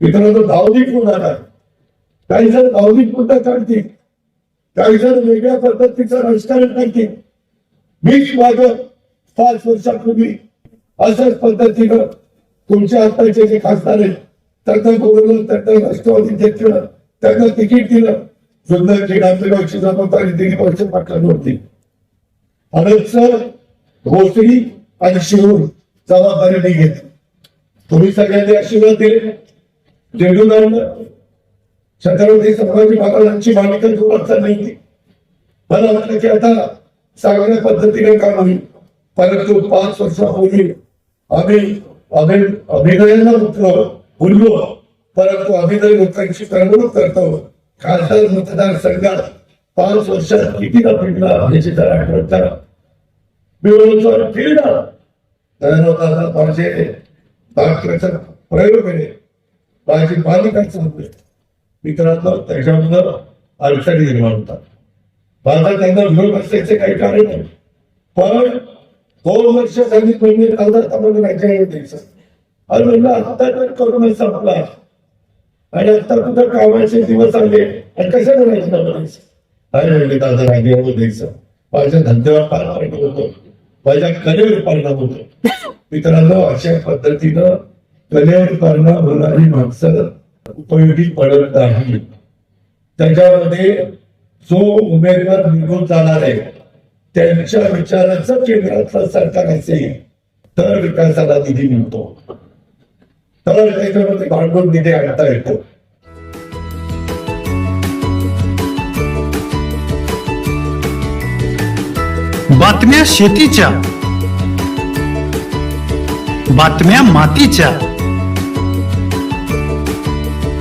मित्रांनो भावनिक होणार काही जण भावनिक मुद्दा काढतील काही जण वेगळ्या पद्धतीचं राजकारण करतील. मीच माग पाच वर्षापूर्वी अशाच पद्धतीनं तुमच्या आताचे जे खासदार आहेत त्यांना बोलवलं त्यांना राष्ट्रवादी घेतलं त्यांना तिकीट दिलं. सुंदर क्रीडांगणाची जबाबदारी दिली वर्ष होती. अनंत भोसरी आणि शिवूर जबाबदारी नाही घेतली. तुम्ही सगळ्यांनी आशीर्वाद दिले. झेंडू छत्रपती संभाजी महाराजांची मालिका जोरात चालली होती मला वाटलं की आता चांगल्या पद्धतीने काम होईल. परंतु पाच वर्षापूर्वी आम्ही आम्ही अभिनयाला उतरो बोललो. परंतु अभिनय लोकांची करमणूक करतो. खासदार मतदारसंघात पाच वर्षात किती फिरला याची तर आठवण करा. मी बोलतो फिरला दादा माझे प्रयोग आहे. माझी मालिका चालू आहे. मित्रांनो त्याच्यामुळं अडचणी निर्माण होतात माझा त्यांना विरोध असल्याचे काही कारण नाही. पण दोन वर्ष त्यांनी महिने कागदात आम्हाला राज्यावर द्यायचं आणि म्हणलं आता तर करोना संपला. आणि आता कुठं कामाचे दिवस आले? आणि कशाला राहायचं म्हणायचं अरे म्हणले दादा राज्यावर द्यायचं. माझ्या धंद्यावर फार परिणाम होतो. माझ्या कलेवर परिणाम होतो. मित्रांनो अशा पद्धतीनं कलेवर होणारी माणसं उपयोगी पडत नाही. त्याच्यामध्ये जो उमेदवार निघून जाणार आहे त्यांच्या विचाराचं केंद्रातलं सरकार असेल तर विकासाला निधी मिळतो. तर त्याच्यामध्ये भांडवल निधी आणता येतो. बातम्या शेतीच्या बातम्या मातीच्या